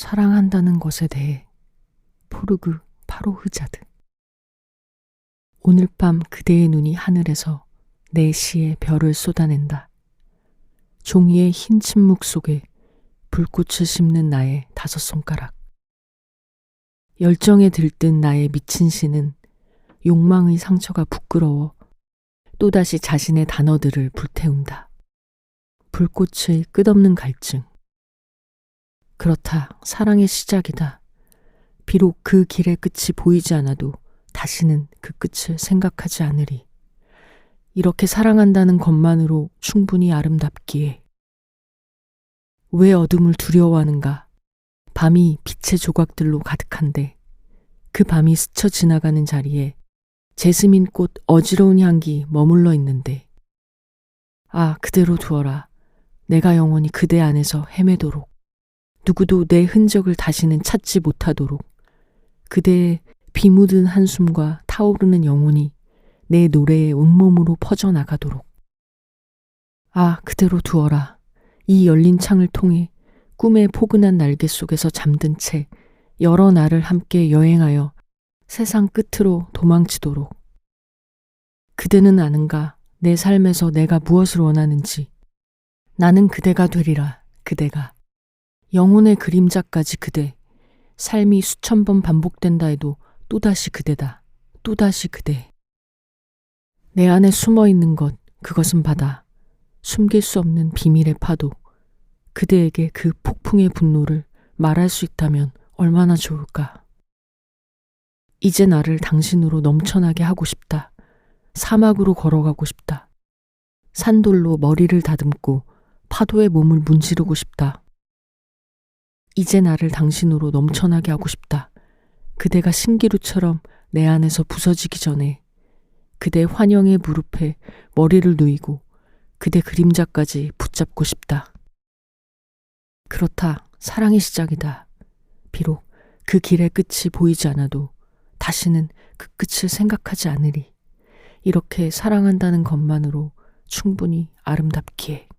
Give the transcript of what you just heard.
사랑한다는 것에 대해 포르그 파로 흐자드 오늘 밤 그대의 눈이 하늘에서 내 시에 별을 쏟아낸다. 종이의 흰 침묵 속에 불꽃을 심는 나의 다섯 손가락. 열정에 들뜬 나의 미친 시는 욕망의 상처가 부끄러워 또다시 자신의 단어들을 불태운다. 불꽃의 끝없는 갈증. 그렇다. 사랑의 시작이다. 비록 그 길의 끝이 보이지 않아도 다시는 그 끝을 생각하지 않으리. 이렇게 사랑한다는 것만으로 충분히 아름답기에. 왜 어둠을 두려워하는가? 밤이 빛의 조각들로 가득한데 그 밤이 스쳐 지나가는 자리에 제스민 꽃 어지러운 향기 머물러 있는데 아 그대로 두어라 내가 영원히 그대 안에서 헤매도록 누구도 내 흔적을 다시는 찾지 못하도록 그대의 비 묻은 한숨과 타오르는 영혼이 내 노래에 온몸으로 퍼져나가도록 아 그대로 두어라 이 열린 창을 통해 꿈의 포근한 날개 속에서 잠든 채 여러 날을 함께 여행하여 세상 끝으로 도망치도록. 그대는 아는가 내 삶에서 내가 무엇을 원하는지. 나는 그대가 되리라, 그대가. 영혼의 그림자까지 그대. 삶이 수천 번 반복된다 해도 또다시 그대다. 또다시 그대. 내 안에 숨어 있는 것, 그것은 바다. 숨길 수 없는 비밀의 파도. 그대에게 그 폭풍의 분노를 말할 수 있다면 얼마나 좋을까. 이제 나를 당신으로 넘쳐나게 하고 싶다. 사막으로 걸어가고 싶다. 산돌로 머리를 다듬고 파도에 몸을 문지르고 싶다. 이제 나를 당신으로 넘쳐나게 하고 싶다. 그대가 신기루처럼 내 안에서 부서지기 전에 그대 환영의 무릎에 머리를 누이고 그대 그림자까지 붙잡고 싶다. 그렇다. 사랑의 시작이다. 비록 그 길의 끝이 보이지 않아도 다시는 그 끝을 생각하지 않으리. 이렇게 사랑한다는 것만으로 충분히 아름답기에.